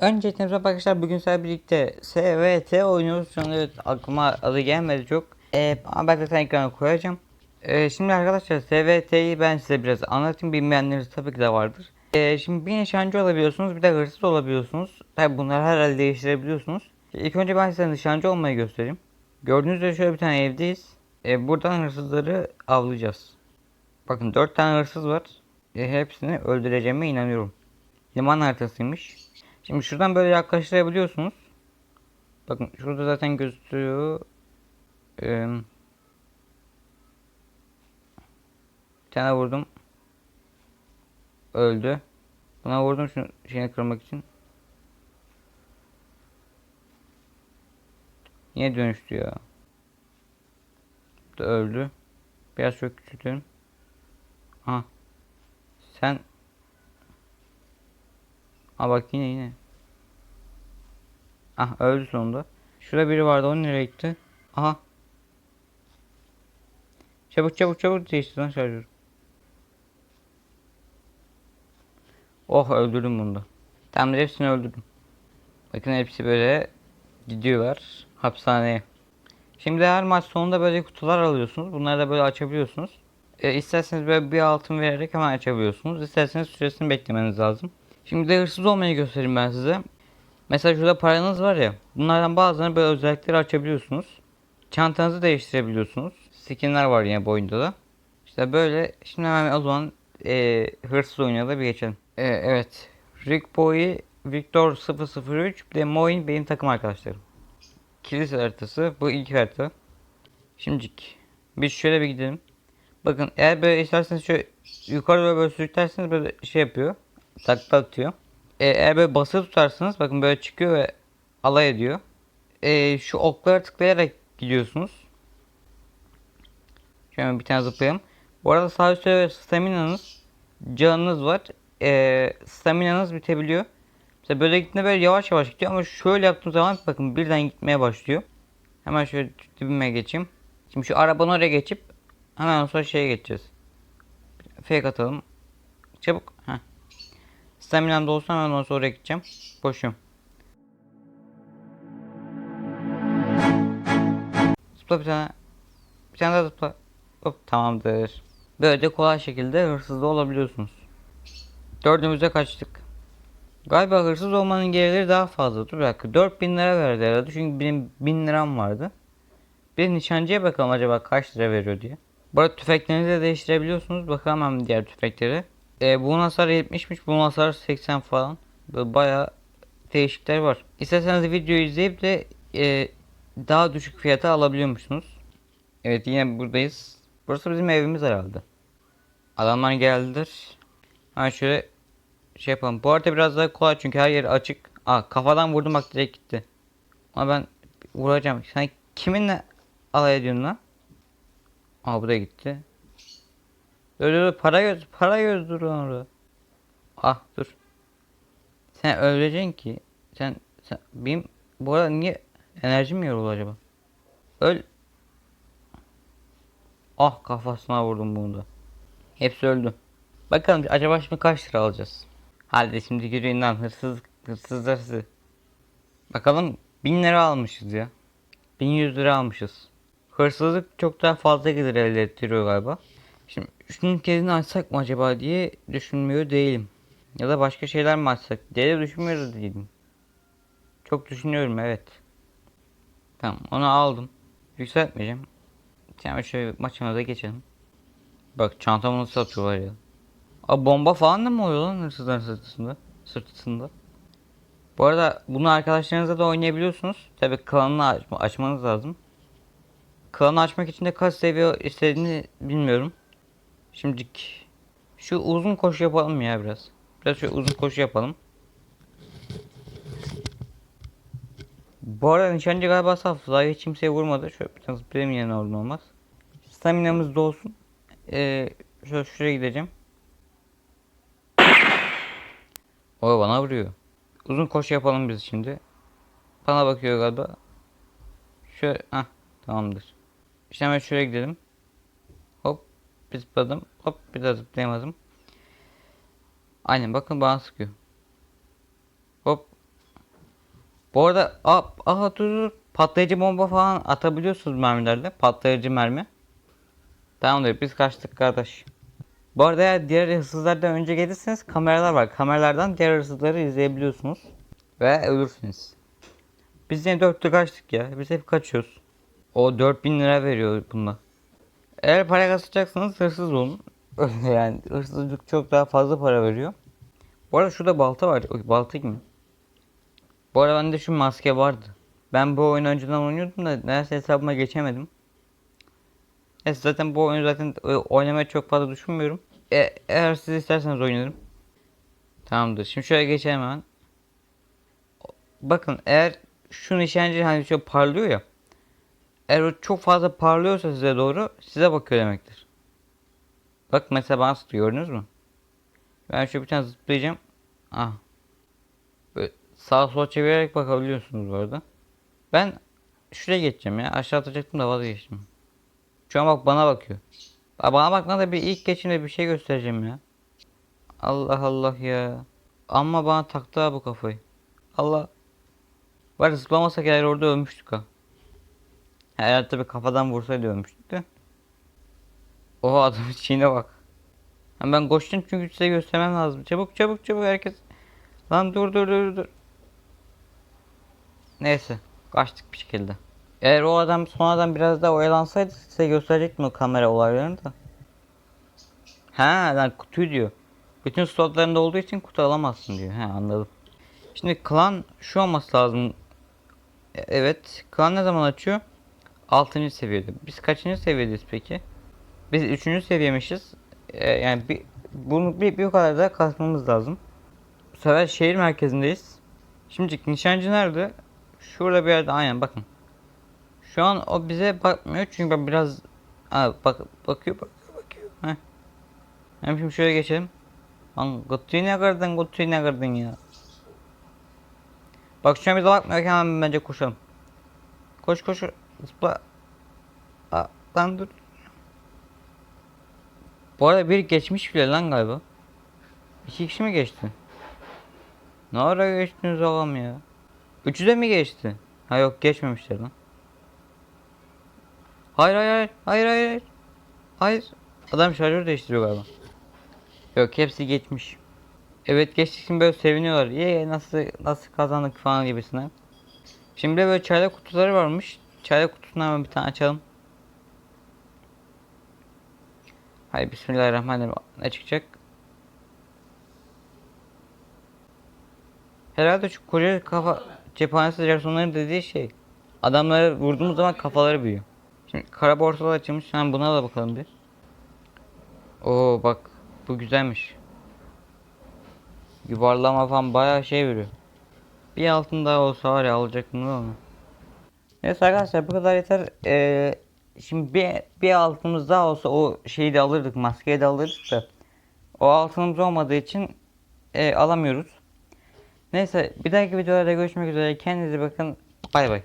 Öncelikle merhaba arkadaşlar bugün sizlerle birlikte SVT oynuyoruz. Şu an evet aklıma adı gelmedi çok. Ee, ben zaten ekrana koyacağım. Ee, şimdi arkadaşlar SVT'yi ben size biraz anlatayım. Bilmeyenleriniz tabii ki de vardır. Ee, şimdi bir nişancı olabiliyorsunuz bir de hırsız olabiliyorsunuz. Tabi bunları herhalde değiştirebiliyorsunuz. İlk önce ben size nişancı olmayı göstereyim. Gördüğünüz üzere şöyle bir tane evdeyiz. Ee, buradan hırsızları avlayacağız. Bakın 4 tane hırsız var. Ee, hepsini öldüreceğime inanıyorum. Liman haritasıymış. Şimdi şuradan böyle yaklaştırabiliyorsunuz. Bakın şurada zaten gözüküyor. Ee, bir tane vurdum. Öldü. Buna vurdum şunu şeyini kırmak için. Niye dönüştü ya? Da öldü. Biraz çok küçültelim. Ha. Sen Ha bak yine yine. Ah öldü sonunda. Şurada biri vardı o nereye gitti? Aha. Çabuk çabuk çabuk değiştir lan şarjör. Oh öldürdüm bunu da. Hepsini öldürdüm. Bakın hepsi böyle gidiyorlar hapishaneye. Şimdi her maç sonunda böyle kutular alıyorsunuz. Bunları da böyle açabiliyorsunuz. E, isterseniz böyle bir altın vererek hemen açabiliyorsunuz. İsterseniz süresini beklemeniz lazım. Şimdi de hırsız olmayı göstereyim ben size. Mesela şurada paranız var ya. Bunlardan bazılarını böyle özellikleri açabiliyorsunuz. Çantanızı değiştirebiliyorsunuz. Skinler var yine bu oyunda da. İşte böyle. Şimdi hemen o zaman e, hırsız oyuna da bir geçelim. E, evet. Rick Boy, Victor 003 bir de Moin benim takım arkadaşlarım. Kilise haritası. Bu ilk harita. Şimdilik. Biz şöyle bir gidelim. Bakın eğer böyle isterseniz şöyle yukarı böyle, böyle sürüklerseniz böyle şey yapıyor. Takla atıyor. E, eğer böyle basılı tutarsanız bakın böyle çıkıyor ve alay ediyor. E, şu oklara tıklayarak gidiyorsunuz. Şöyle bir tane zıplayalım. Bu arada sağ üstte staminanız, canınız var. E, staminanız bitebiliyor. Mesela böyle gittiğinde böyle yavaş yavaş gidiyor ama şöyle yaptığım zaman bakın birden gitmeye başlıyor. Hemen şöyle dibime geçeyim. Şimdi şu arabanın oraya geçip hemen sonra şeye geçeceğiz. Fake atalım. Çabuk. Staminam da olsa hemen ondan sonra gideceğim. Boşum. Zıpla bir tane. Bir tane daha zıpla. Hop tamamdır. Böylece kolay şekilde hırsız da olabiliyorsunuz. Dördümüze kaçtık. Galiba hırsız olmanın gelirleri daha fazla. Dur bir dakika. 4000 lira verdi herhalde. Çünkü benim 1000 liram vardı. Bir nişancıya bakalım acaba kaç lira veriyor diye. Bu arada tüfeklerinizi de değiştirebiliyorsunuz. Bakalım hemen diğer tüfekleri. E, bunun hasarı 70'miş. Bunun hasarı 80 falan. Böyle bayağı değişikler var. İsterseniz videoyu izleyip de e, daha düşük fiyata alabiliyormuşsunuz. Evet yine buradayız. Burası bizim evimiz herhalde. Adamlar geldiler. Ha şöyle şey yapalım. Bu arada biraz daha kolay çünkü her yer açık. Aa kafadan vurdum bak direkt gitti. Ama ben vuracağım. Sen kiminle alay ediyorsun lan? Aa bu da gitti. Dur para göz para göz dur orada. Ah dur. Sen öleceksin ki. Sen sen benim bu arada niye enerjim yoruldu acaba? Öl. Ah kafasına vurdum bunu da. Hepsi öldü. Bakalım acaba şimdi kaç lira alacağız? Hadi şimdi yürüyün lan hırsız hırsızlar sizi. Bakalım 1000 lira almışız ya. 1100 lira almışız. Hırsızlık çok daha fazla gelir elde ettiriyor galiba. Şunun kedini açsak mı acaba diye düşünmüyor değilim. Ya da başka şeyler mi açsak diye de düşünmüyor da değilim. Çok düşünüyorum evet. Tamam onu aldım. Yükseltmeyeceğim. Hemen şöyle maçına da geçelim. Bak çantamı nasıl atıyorlar ya. Abi bomba falan da mı oluyor lan hırsızların sırtında? Sırtısında. Bu arada bunu arkadaşlarınızla da oynayabiliyorsunuz. Tabi klanını açma, açmanız lazım. Klanı açmak için de kaç seviye istediğini bilmiyorum. Şimdilik şu uzun koşu yapalım ya biraz. Biraz şöyle uzun koşu yapalım. Bu arada nişancı galiba saf. Daha hiç kimseye vurmadı. Şöyle bir tane zıplayayım yine oradan olmaz. Staminamız da olsun. Ee, şöyle şuraya gideceğim. O bana vuruyor. Uzun koşu yapalım biz şimdi. Bana bakıyor galiba. Şöyle, ah tamamdır. İşte hemen şuraya gidelim. Bir zıpladım. Hop bir daha zıplayamadım. Aynen bakın bana sıkıyor. Hop. Bu arada a, aha dur dur patlayıcı bomba falan atabiliyorsunuz mermilerle. Patlayıcı mermi. Tamamdır biz kaçtık kardeş. Bu arada eğer diğer hırsızlardan önce gelirseniz kameralar var. Kameralardan diğer hırsızları izleyebiliyorsunuz. Ve ölürsünüz. Biz yine dörtlü kaçtık ya. Biz hep kaçıyoruz. O 4000 lira veriyor bunda. Eğer para kasacaksanız hırsız olun. yani hırsızlık çok daha fazla para veriyor. Bu arada şurada balta var. Oy, balta kim? Bu arada bende şu maske vardı. Ben bu oyunu önceden oynuyordum da neredeyse hesabıma geçemedim. Neyse zaten bu oyunu zaten e, oynamaya çok fazla düşünmüyorum. E, eğer siz isterseniz oynarım. Tamamdır. Şimdi şöyle geçelim hemen. Bakın eğer şu nişancı hani şöyle parlıyor ya. Eğer o çok fazla parlıyorsa size doğru size bakıyor demektir. Bak mesela bana sıktı gördünüz mü? Ben şöyle bir tane zıplayacağım. Ah. Böyle sağa sola çevirerek bakabiliyorsunuz bu arada. Ben şuraya geçeceğim ya. Aşağı atacaktım da vazgeçtim. Şu an bak bana bakıyor. Bana bakma da bir ilk geçimde bir şey göstereceğim ya. Allah Allah ya. Amma bana taktı bu kafayı. Allah. Var zıplamasak eğer orada ölmüştük ha. Herhalde tabi kafadan vursaydı ölmüştük de. Oha adamın içine bak. Ben koştum çünkü size göstermem lazım. Çabuk çabuk çabuk herkes. Lan dur dur dur dur. Neyse. Kaçtık bir şekilde. Eğer o adam sonradan biraz daha oyalansaydı size gösterecektim o kamera olaylarını da. Ha lan kutuyu diyor. Bütün slotlarında olduğu için kutu alamazsın diyor. He anladım. Şimdi klan şu olması lazım. E- Evet. Klan ne zaman açıyor? 6. seviyede. Biz kaçıncı seviyedeyiz peki? Biz 3. seviyemişiz. E, yani bir, bunu bir, bir kadar da kasmamız lazım. Bu sefer şehir merkezindeyiz. Şimdi nişancı nerede? Şurada bir yerde aynen bakın. Şu an o bize bakmıyor çünkü ben biraz Aa, bak bakıyor bakıyor bakıyor. Heh. Hem şimdi şöyle geçelim. Lan kutuyu ne kırdın kutuyu ne kırdın ya. Bak şu an bize bakmıyor hemen bence koşalım. Koş koş zıpla. Aa, lan dur. Bu arada bir geçmiş bile lan galiba. İki kişi mi geçti? Ne ara geçtiniz oğlum ya? Üçü de mi geçti? Ha yok geçmemişler lan. Hayır hayır hayır hayır hayır hayır. Adam şarjör değiştiriyor galiba. Yok hepsi geçmiş. Evet geçtik şimdi böyle seviniyorlar. İyi nasıl nasıl kazandık falan gibisine. Şimdi böyle çaylak kutuları varmış. Çaylak kutusunu hemen bir tane açalım. Hayır bismillahirrahmanirrahim. Ne çıkacak? Herhalde şu koca kafa cephanesi Jackson'ların dediği şey. Adamları vurduğumuz zaman kafaları büyüyor. Şimdi kara borsalar açılmış. Hemen buna da bakalım bir. Oo bak bu güzelmiş. Yuvarlama falan bayağı şey veriyor. Bir altın daha olsa var ya alacaktım da onu. Neyse arkadaşlar bu kadar yeter. Ee, şimdi bir, bir altımız daha olsa o şeyi de alırdık. Maskeyi de alırdık da. O altınımız olmadığı için e, alamıyoruz. Neyse bir dahaki videolarda görüşmek üzere. Kendinize bakın. Bay bay.